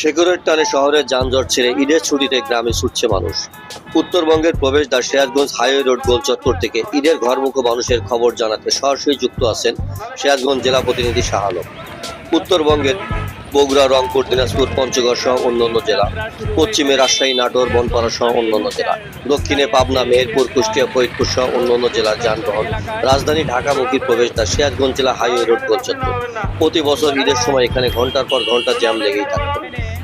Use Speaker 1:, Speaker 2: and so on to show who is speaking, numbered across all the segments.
Speaker 1: শেকরের টানে শহরের যানজট ছেড়ে ঈদের ছুটিতে গ্রামে ছুটছে মানুষ। উত্তরবঙ্গের প্রবেশদ্বার সিরাজগঞ্জ হাইওয়ে রোড গোল চত্বর থেকে ঈদের ঘরমুখ মানুষের খবর জানাতে সরাসরি যুক্ত আছেন সিরাজগঞ্জ জেলা প্রতিনিধি শাহ আলম। উত্তরবঙ্গের বগুড়া, রংপুর, দিনাজপুর, পঞ্চগড় সহ অন্যান্য জেলা, পশ্চিমে রাজশাহী, নাটোর, বনপাড়া সহ অন্যান্য জেলা, দক্ষিণে পাবনা, মেহেরপুর, কুষ্টিয়া, ফরিদপুর সহ অন্যান্য জেলার যানবাহন, রাজধানী ঢাকামুখী প্রবেশদ্বার সিরাজগঞ্জ জেলা হাইওয়ে রোড গোল চত্বর। প্রতি বছর ঈদের সময় এখানে ঘণ্টার পর ঘণ্টা জ্যাম লেগেই থাকতো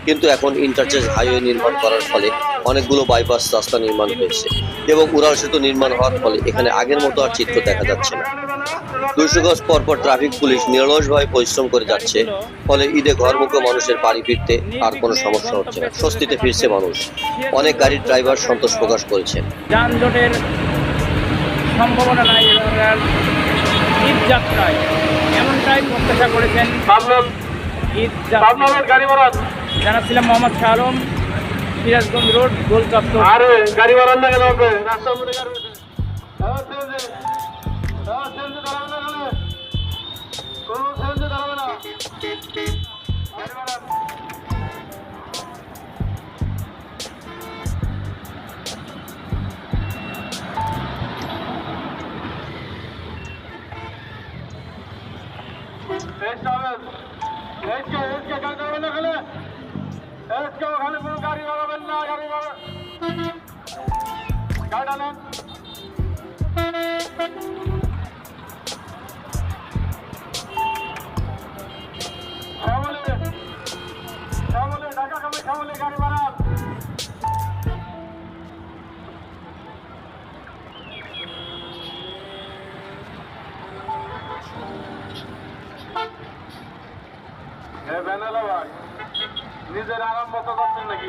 Speaker 1: কিন্তু এখন ইন্টারচেঞ্জ হাইওয়ে নির্মাণ করার ফলে অনেকগুলো বাইপাস রাস্তা নির্মাণ হয়েছে এবং উড়াল সেতু নির্মাণ হওয়ার ফলে এখানে আগের মতো আর চিত্র দেখা যাচ্ছে না। দুইশো গজ পরপর ট্রাফিক পুলিশ নিরলসভাবে পরিশ্রম করে যাচ্ছে ফলে ঈদে ঘরমুখো মানুষের বাড়ি ফিরতে আর কোনো সমস্যা হচ্ছে না। স্বস্তিতে ফিরছে মানুষ। অনেক গাড়ির ড্রাইভার সন্তোষ প্রকাশ করেছেন।
Speaker 2: যানজটের সম্ভাবনা নাই ঈদ যাত্রায় এমনটাই প্রত্যাশা করেছেন ঈদ
Speaker 3: গাড়ি ভাড়া
Speaker 2: জানাচ্ছিলাম মোহাম্মদ শাহ আলম সিরাজগঞ্জ রোড গোল চত্বর
Speaker 3: আরে, গাড়ি ভাড়া না কেন হবে? রাস্তার মধ্যে গাড়ি উঠে হ্যাঁ সিএনজি। হ্যাঁ না এখানে কোনো গাড়ি যাবে না, গাড়ি লাগাবেন না গাড়ি ভাড়া গাড়ি আনেন শ্যামলে শ্যামলে, ঢাকা কামে শ্যামলে, গাড়ি ভাড়া এ বেনালা ভাই। নিজের আরাম মতো করছেন নাকি?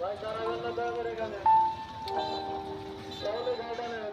Speaker 3: ভাই দাঁড়াবেন না দয়া করে এখানে। তাহলে নেন